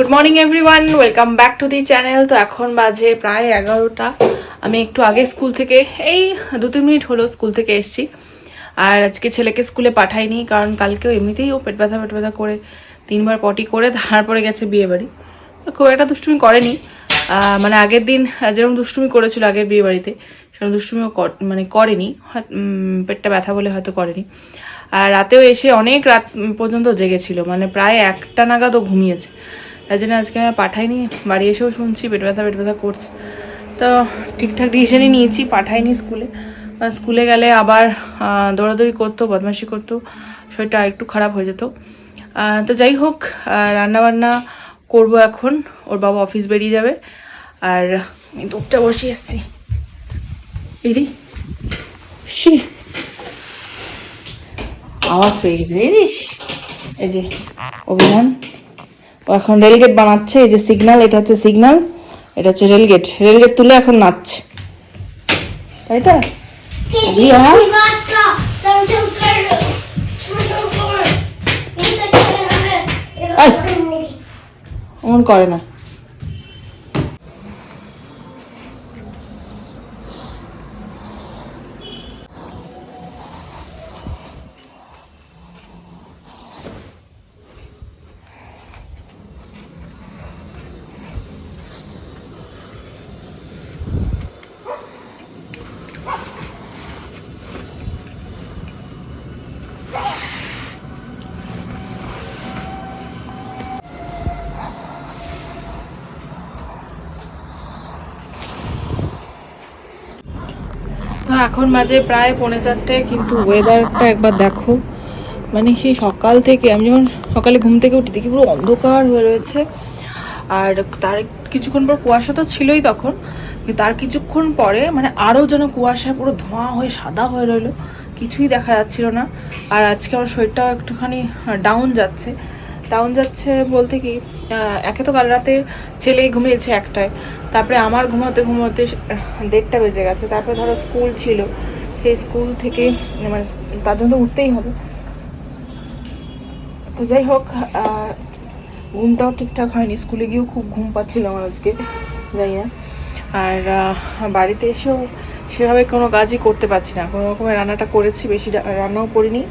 Good morning everyone welcome back to the channel তো এখন বাজে প্রায় এগারোটা। আমি একটু আগে স্কুল থেকে, এই দু তিন মিনিট হলো স্কুল থেকে এসেছি। আর আজকে ছেলেকে স্কুলে পাঠাইনি, কারণ কালকেও এমনিতেই ও পেট ব্যথা পেট ব্যথা করে তিনবার পটি করে, তারপরে গেছে বিয়ে বাড়ি খুব একটা দুষ্টুমি করেনি। মানে আগের দিন যেরকম দুষ্টুমি করেছিল আগের বিয়ে বাড়িতে সেরকম দুষ্টুমিও মানে করেনি। পেটটা ব্যথা বলে হয়তো করেনি। আর রাতেও এসে অনেক রাত পর্যন্ত জেগেছিল। মানে প্রায় একটা নাগাদও ঘুমিয়েছে। তাই জন্য আজকে আমি পাঠাইনি। বাড়ি এসেও শুনছি, পেট ব্যথা পেট ব্যথা করছে। তো ঠিকঠাক ডিসিশনই নিয়েছি, পাঠাইনি স্কুলে। স্কুলে গেলে আবার দৌড়াদৌড়ি করতো, বদমাশি করতো, শরীরটা একটু খারাপ হয়ে যেত। তো যাই হোক রান্না বান্না করব এখন। ওর বাবা অফিস বেরিয়ে যাবে। আর দুধটা বসিয়ে এসছি। এরি শি আওয়াজ পেয়ে গেছে এই যে, অভিধান। ও এখন রেলগেট বানাচ্ছে এই যে সিগনাল এটা হচ্ছে সিগনাল এটা হচ্ছে রেলগেট রেলগেট তুলে এখন নাচছে। তাই তো? অমন করে না। এখন মাঝে প্রায় পৌনে চারটে, কিন্তু ওয়েদারটা একবার দেখো। মানে সেই সকাল থেকে, আমি যখন সকালে ঘুম থেকে উঠি, দেখি পুরো অন্ধকার হয়ে রয়েছে। আর তার কিছুক্ষণ পর কুয়াশা তো ছিলই তখন তার কিছুক্ষণ পরে মানে আরও যেন কুয়াশা পুরো ধোঁয়া হয়ে, সাদা হয়ে রইল। কিছুই দেখা যাচ্ছিল না। আর আজকে আমার শরীরটাও একটুখানি ডাউন যাচ্ছে। ডাউন যাচ্ছে বলতে কি একে তো কাল রাতে ছেলে ঘুমিয়েছে একটায়। তারপরে আমার ঘুমাতে ঘুমাতে দেড়টা বেজে গেছে। তারপরে ধরো স্কুল ছিল, সেই স্কুল থেকে মানে তার জন্য তো উঠতেই হবে। তো যাই হোক ঘুমটাও ঠিকঠাক হয়নি। স্কুলে গিয়েও খুব ঘুম পাচ্ছিল আমার আজকে, যাই না আর বাড়িতে এসেও সেভাবে কোনো কাজই করতে পারছি না। কোনো রকমের রান্নাটা করেছি, বেশি রান্নাও করিনি।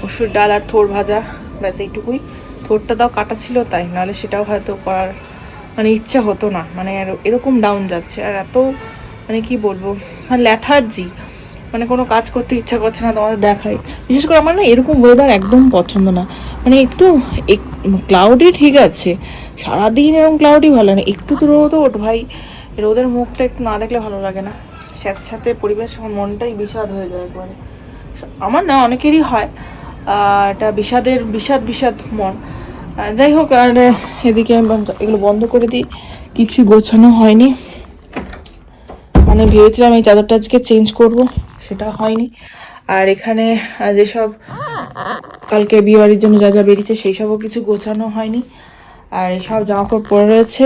মসুর ডাল আর থোর ভাজা, ব্যাস এইটুকুই। থোরটা দাও, কাটা ছিল তাই, নাহলে সেটাও হয়তো করার মানে ইচ্ছা হতো না মানে এরকম ডাউন যাচ্ছে। আর এত মানে কি বলব মানে ল্যাথার্জি মানে কোনো কাজ করতে ইচ্ছা করছে না তোমাদের দেখাই বিশেষ করে আমার না এরকম ওয়েদার একদম পছন্দ না। মানে একটু ক্লাউডি ঠিক আছে, সারাদিন এরকম ক্লাউডি ভালো না। একটু তো রোদ ওঠ ভাই, রোদের মুখটা একটু না দেখলে ভালো লাগে না। সাথে সাথে পরিবেশ, আমার মনটাই বিষাদ হয়ে যায় একবারে। আমার না অনেকেরই হয় এটা বিষাদের, বিষাদ বিষাদ মন। যাই হোক, আর এদিকে আমি এগুলো বন্ধ করে দিই। কিছু গোছানো হয়নি। মানে ভেবেছিলাম এই চাদরটা আজকে চেঞ্জ করব, সেটা হয়নি। আর এখানে যেসব কালকে বিয়ে বাড়ির জন্য যা যা বেরিয়েছে, সেই সবও কিছু গোছানো হয়নি। আর সব জামা কাপড় পরে রয়েছে।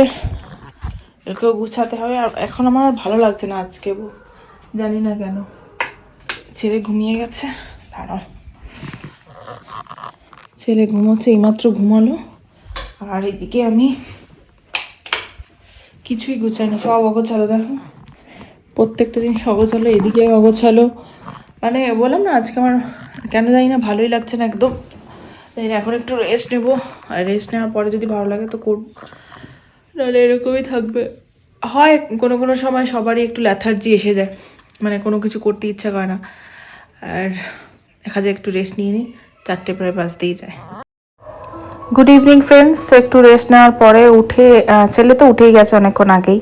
এগুলো গুছাতে হবে। আর এখন আমার ভালো লাগছে না আজকে জানি না কেন। ছেলে ঘুমিয়ে গেছে। দাঁড়াও। ছেলে ঘুমোচ্ছে, এইমাত্র ঘুমালো। আর এদিকে আমি কিছুই গুছাইনি সব অগোছালো, দেখো। প্রত্যেকটা জিনিস অগোছালো, এদিকে অগোছালো। মানে বললাম না, আজকে আমার কেন জানি না, ভালোই লাগছে না একদম। এখন একটু রেস্ট নেব। আর রেস্ট নেওয়ার পরে যদি ভালো লাগে তো করব। নাহলে এরকমই থাকবে। হয় কোনো কোনো সময় সবারই একটু ল্যাথার্জি এসে যায়। মানে কোনো কিছু করতে ইচ্ছা করে না। আর দেখা যায় একটু রেস্ট নিয়ে নিই। চারটে প্রায় বাজতেই যায়। গুড ইভিনিং ফ্রেন্ডস তো একটু রেস্ট নেওয়ার পরে উঠে ছেলে তো উঠেই গেছে অনেকক্ষণ আগেই।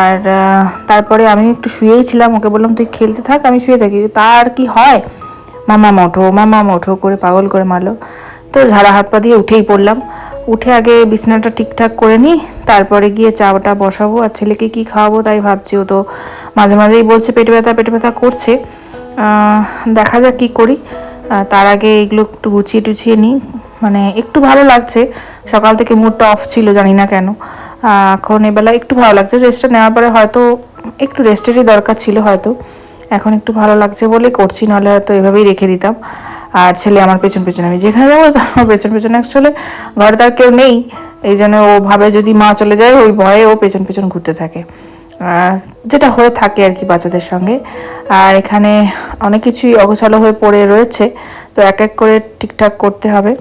আর তারপরে আমি একটু শুয়েই ছিলাম। ওকে বললাম, তুই খেলতে থাক, আমি শুয়ে থাকি। তার কি হয়? মামা মোঠো মামা মোঠো করে পাগল করে মারলো। তো ঝাড়া হাত পা দিয়ে উঠেই পড়লাম। উঠে আগে বিছানাটা ঠিকঠাক করে নিই, তারপরে গিয়ে চাটা বসাবো। আর ছেলেকে কি খাওয়াবো তাই ভাবছি। ও তো মাঝে মাঝেই বলছে, পেট ব্যথা পেট ব্যথা করছে। দেখা যাক কি করি। তার আগে এগুলো একটু গুছিয়ে টুছিয়ে নিই। মানে একটু ভালো লাগছে। সকাল থেকে মুডটা অফ ছিল, জানি না কেন। এখন এবেলা একটু ভালো লাগছে। রেস্টটা নেওয়ার পরে হয়তো একটু রেস্টেরই দরকার ছিল হয়তো। এখন একটু ভালো লাগছে বলে করছি, নাহলে হয়তো এভাবেই রেখে দিতাম। আর ছেলে আমার পেছন পেছন, আমি যেখানে যাব তার পেছন পেছন। অ্যাকচুয়ালি ঘরে তার কেউ নেই। এই জন্য ও ভাবে যদি মা চলে যায়, ওই ভয়ে ও পেছন পেছন ঘুরতে থাকে। যেটা হয়ে থাকে আর কি বাচ্চাদের সঙ্গে। আর এখানে অনেক কিছুই অগোছালো হয়ে পড়ে রয়েছে, তো এক এক করে ঠিকঠাক করতে হবে।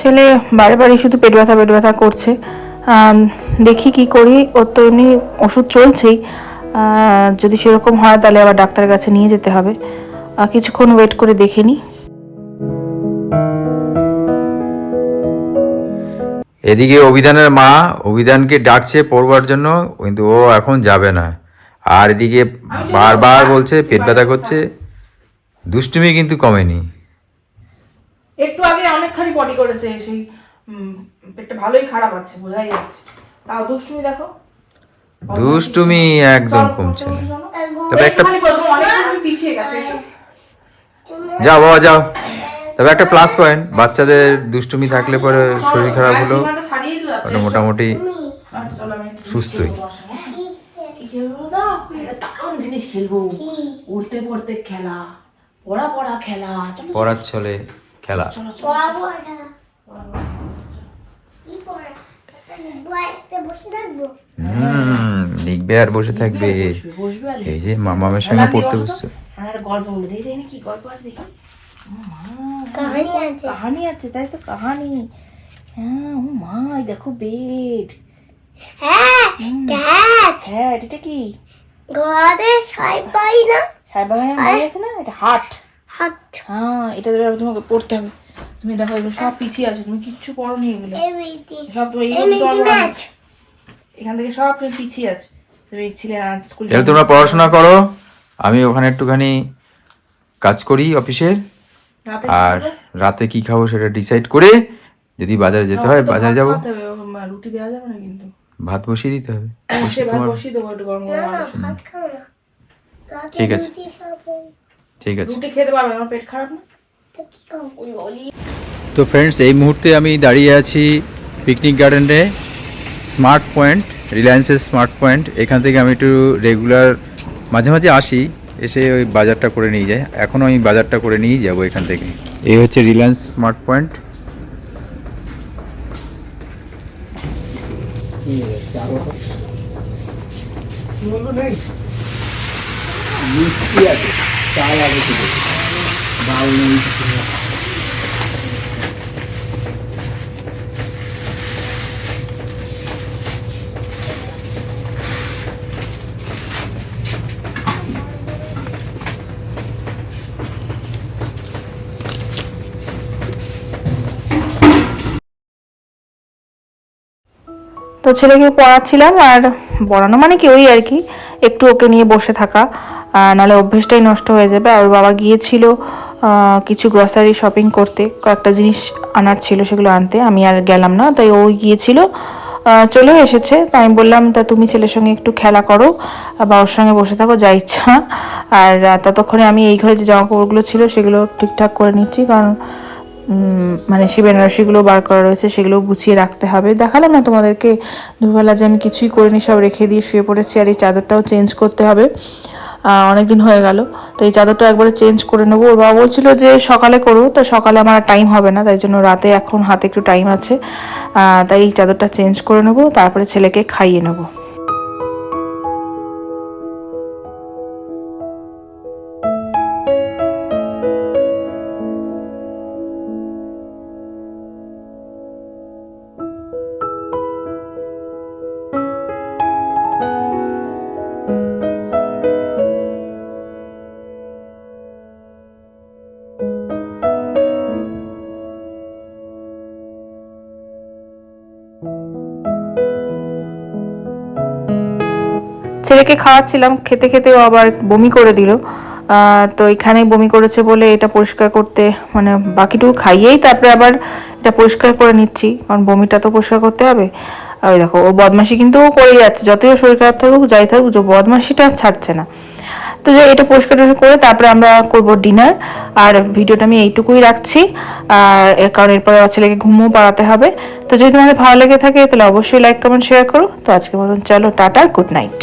ছেলে বারে বারে শুধু পেট ব্যথা পেট ব্যথা করছে। দেখি কি করি। ওর তো এমনি ওষুধ চলছেই। যদি সেরকম হয় তাহলে আবার ডাক্তারের কাছে নিয়ে যেতে হবে। কিছুক্ষণ ওয়েট করে দেখে নিই এদিকে অভিধানের মা অভিধানকে ডাকছে পড়বার জন্য কিন্তু ও এখন যাবে না। আর এদিকে বারবার বলছে পেট ব্যথা করছে। দুষ্টুমি কিন্তু কমেনি। একটু আগে অনেকখানি পটি করেছে সেই পেটটা ভালোই খারাপ আছে বোঝাই যাচ্ছে। তাও দুষ্টুমি দেখো। দুষ্টুমি একদম কমছে না। তবে একটা পিছিয়ে গেছে যাও বাবা যাও। তবে একটা প্লাস পয়েন্ট বাচ্চাদের দুষ্টুমি থাকলে পরে শরীর খারাপ হলো ছাড়িয়ে দিও ওটা মোটামুটি আচ্ছা, চলো সুস্থই। খেলব হ্যাঁ? দারুণ জিনিস খেলব। উড়তে পড়তে খেলা পড়া পড়া খেলা চলো। পড়ার ছলে খেলা। চলো চলো বসে থাকব। হুম লিখবে আর বসে থাকবে এই যে মামামের সঙ্গে পড়তে বসছে। গল্প দেখি দেখি কি গল্প আছে দেখি। কাহানি আছে। কাহানি আছে তাই তো কাহানি। হ্যাঁ ও মা দেখো বেড। হ্যাঁ ক্যাট হ্যাঁ এটা কি? ঘরে সবাই পাই না। সাহেব বাগানের আছে না এটা হাট। হাত। হ্যাঁ এটা ধরে তোমাকে পড়তে হবে। তুমি দেখো এগুলো সব পিছিয়ে আছে তুমি কিচ্ছু পড়োনি এগুলো। এমনিতে সব তুমি। এখান থেকে সব তুমি পিছিয়ে আছে। তুমি ছিলে না স্কুল তাহলে তোমরা পড়াশোনা করো। আমি ওখানে একটুখানি কাজ করি অফিসের। আর রাতে কি খাব সেটা ডিসাইড করে যদি বাজারে যেতে হয় বাজারে যাব। রুটি দেওয়া যাবে না কিন্তু? ভাত বসিয়ে দিতে হবে। না ঠিক আছে। ঠিক আছে। রুটি খেতে পারবে আমার পেট খারাপ না? তো কি খাব ওই অলি। তো ফ্রেন্ডস এই মুহূর্তে আমি দাঁড়িয়ে আছি পিকনিক গার্ডেনে স্মার্ট পয়েন্ট রিলায়েন্সের স্মার্ট পয়েন্ট এখান থেকে আমি একটু রেগুলার মাঝে মাঝে আসি এসে ওই বাজারটা করে নিয়ে যাই। এখনও আমি বাজারটা করে নিয়েই যাব এখান থেকে। এই হচ্ছে রিলায়েন্স স্মার্ট পয়েন্ট তো ছেলেকে পড়াচ্ছিলাম আর পড়ানো মানে কি ওই আর কি, একটু ওকে নিয়ে বসে থাকা। নাহলে অভ্যেসটাই নষ্ট হয়ে যাবে। আর বাবা গিয়েছিল কিছু গ্রসারি শপিং করতে। কয়েকটা জিনিস আনার ছিল সেগুলো আনতে। আমি আর গেলাম না, তাই ও গিয়েছিল। চলে এসেছে। তাই আমি বললাম, তা তুমি ছেলের সঙ্গে একটু খেলা করো, বা ওর সঙ্গে বসে থাকো, যা ইচ্ছা। আর ততক্ষণে আমি এই ঘরে যে জামা কাপড়গুলো ছিল, সেগুলো ঠিকঠাক করে নিচ্ছি। কারণ মানে সেই বেনারসিগুলো বার করা রয়েছে, সেগুলো গুছিয়ে রাখতে হবে। দেখালাম না তোমাদেরকে। দুপুরবেলা যে আমি কিছুই করিনি, সব রেখে দিয়ে শুয়ে পড়েছি। আর এই চাদরটাও চেঞ্জ করতে হবে। অনেক দিন হয়ে গেল। তো এই চাদরটা একবারে চেঞ্জ করে নেব। ওর বাবা বলছিল যে, সকালে করো, তো সকালে আমার টাইম হবে না, তাই জন্য রাতে এখন হাতে একটু টাইম আছে। তাই এই চাদরটা চেঞ্জ করে নেব, তারপরে ছেলেকে খাইয়ে নেব। ছেলেকে খাওয়াচ্ছিলাম, খেতে খেতে ও আবার বমি করে দিল। তো এখানে বমি করেছে বলে এটা পরিষ্কার করতে মানে বাকিটুকু খাইয়েই তারপরে আবার এটা পরিষ্কার করে নিচ্ছি, কারণ বমিটা তো পরিষ্কার করতে হবে। আর ওই দেখো, ও বদমাশি কিন্তু ও করেই যাচ্ছে, যতই শরীর খারাপ থাকুক, যাই থাকুক, যে বদমাশিটা আর ছাড়ছে না। তো যে এটা পরিষ্কার টরিষ্কার করে তারপরে আমরা করব ডিনার, আর ভিডিওটা আমি এইটুকুই রাখছি। আর কারণ এরপরে আমার ছেলেকে ঘুমও পাড়াতে হবে। তো যদি তোমাদের ভালো লেগে থাকে, তাহলে অবশ্যই লাইক কমেন্ট শেয়ার করো। তো আজকের মতন চলো, টাটা গুড নাইট